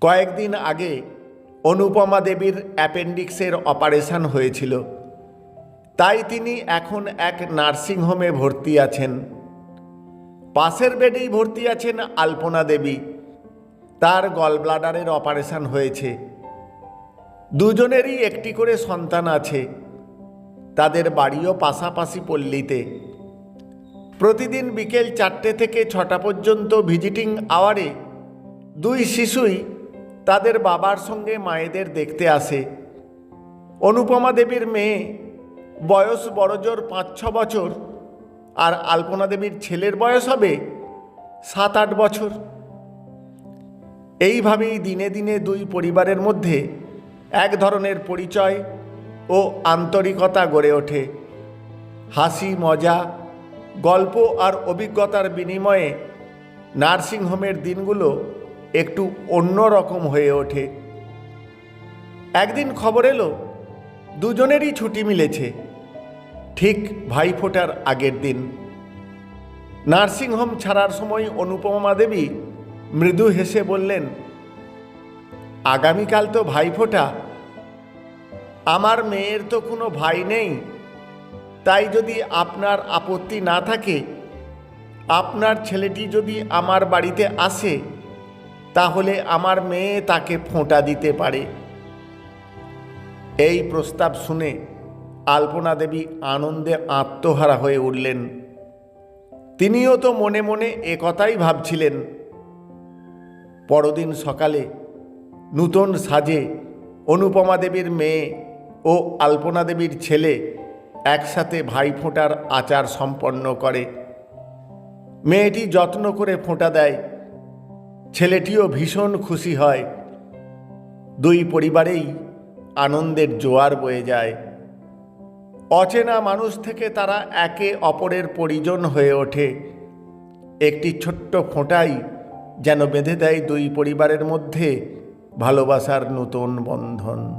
কয়েকদিন আগে অনুপমা দেবীর অ্যাপেন্ডিক্সের অপারেশন হয়েছিল। তাই তিনি এখন এক নার্সিংহোমে ভর্তি আছেন। পাশের বেডেই ভর্তি আছেন আলপনা দেবী। তার গলব্লাডারের অপারেশন হয়েছে। দুজনেরই একটি করে সন্তান আছে। তাদের বাড়িও পাশাপাশি পল্লীতে। প্রতিদিন বিকেল চারটে থেকে ছটা পর্যন্ত ভিজিটিং আওয়ারে দুই শিশুই তাদের বাবার সঙ্গে মায়েদের দেখতে আসে। অনুপমা দেবীর মেয়ে, বয়স বড়জোর পাঁচ ছ বছর, আর আলপনা দেবীর ছেলের বয়স হবে সাত আট বছর। এইভাবেই দিনে দিনে দুই পরিবারের মধ্যে এক ধরনের পরিচয় ও আন্তরিকতা গড়ে ওঠে। হাসি, মজা, গল্প আর অভিজ্ঞতার বিনিময়ে নার্সিংহোমের দিনগুলো একটু অন্য রকম হয়ে ওঠে। একদিন খবর এলো, দুজনেরই ছুটি মিলেছে। ঠিক ভাইফোঁটার আগের দিন। নার্সিংহোম ছাড়ার সময় অনুপমা দেবী মৃদু হেসে বললেন, আগামীকাল তো ভাইফোঁটা। আমার মেয়ের তো কোনো ভাই নেই। তাই যদি আপনার আপত্তি না থাকে, আপনার ছেলেটি যদি আমার বাড়িতে আসে তাহলে আমার মেয়ে তাকে ফোঁটা দিতে পারে। এই প্রস্তাব শুনে আলপনা দেবী আনন্দে আত্মহারা হয়ে উঠলেন। তিনিও তো মনে মনে এ কথাই ভাবছিলেন। পরদিন সকালে নূতন সাজে অনুপমা দেবীর মেয়ে ও আলপনা দেবীর ছেলে একসাথে ভাইফোঁটার আচার সম্পন্ন করে। মেয়েটি যত্ন করে ফোঁটা দেয়। ছেলেটিও ভীষণ খুশি হয়। দুই পরিবারেই আনন্দের জোয়ার বয়ে যায়। অচেনা মানুষ থেকে তারা একে অপরের পরিজন হয়ে ওঠে। একটি ছোট্ট ফোঁটাই যেন বেঁধে দেয় দুই পরিবারের মধ্যে ভালোবাসার নতুন বন্ধন।